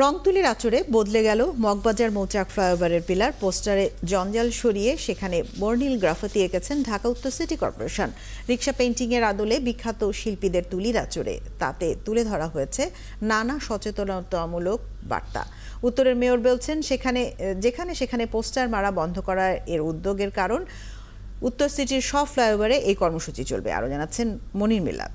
রংতুলির আচরে বদলে গেল মগবাজার মৌচাক ফ্লাইওভারের পিলার। পোস্টারে জঞ্জাল সরিয়ে সেখানে বর্ণিল গ্রাফিতি এঁকেছেন ঢাকা উত্তর সিটি কর্পোরেশন। রিক্সা পেইন্টিংয়ের আদলে বিখ্যাত শিল্পীদের তুলির আচরে তাতে তুলে ধরা হয়েছে নানা সচেতনতামূলক বার্তা। উত্তরের মেয়র বলছেন, সেখানে, যেখানে সেখানে পোস্টার মারা বন্ধ করার এর উদ্যোগের কারণ, উত্তর সিটির সব ফ্লাইওভারে এই কর্মসূচি চলবে। আরও জানাচ্ছেন মনির মিলাদ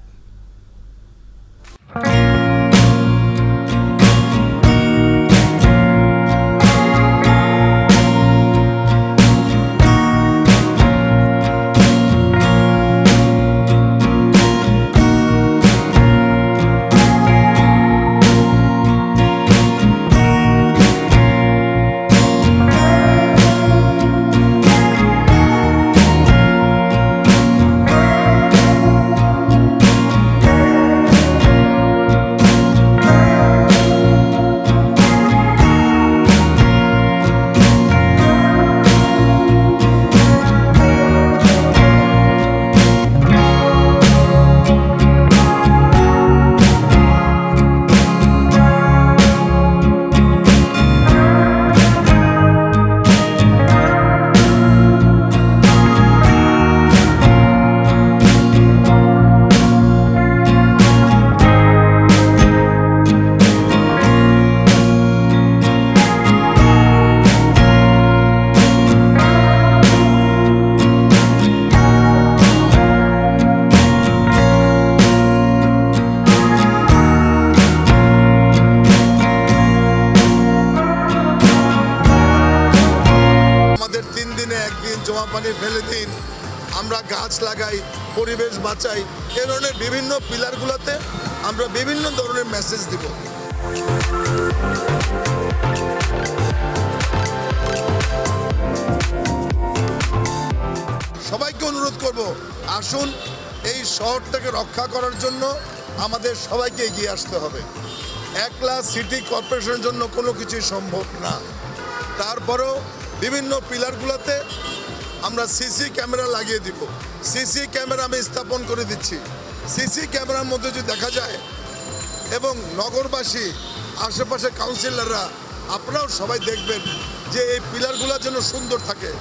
আমাদের তিন দিনে একদিন জমা পানি ফেলে দিন। আমরা গাছ লাগাই, পরিবেশ বাঁচাই। এ ধরনের বিভিন্ন পিলারগুলোতে আমরা বিভিন্ন ধরনের মেসেজ দিব। সবাইকে অনুরোধ করব, আসুন এই শহরটাকে রক্ষা করার জন্য আমাদের সবাইকে এগিয়ে আসতে হবে। একলা সিটি কর্পোরেশনের জন্য কোনো কিছুই সম্ভব না। তারপরেও বিভিন্ন পিলারগুলোতে আমরা সিসি ক্যামেরা লাগিয়ে দিব। সিসি ক্যামেরা আমি স্থাপন করে দিচ্ছি। সিসি ক্যামেরার মধ্যে যদি দেখা যায় এবং নগরবাসী, আশেপাশে কাউন্সিলররা, আপনারাও সবাই দেখবেন যে এই পিলারগুলো যেন সুন্দর থাকে।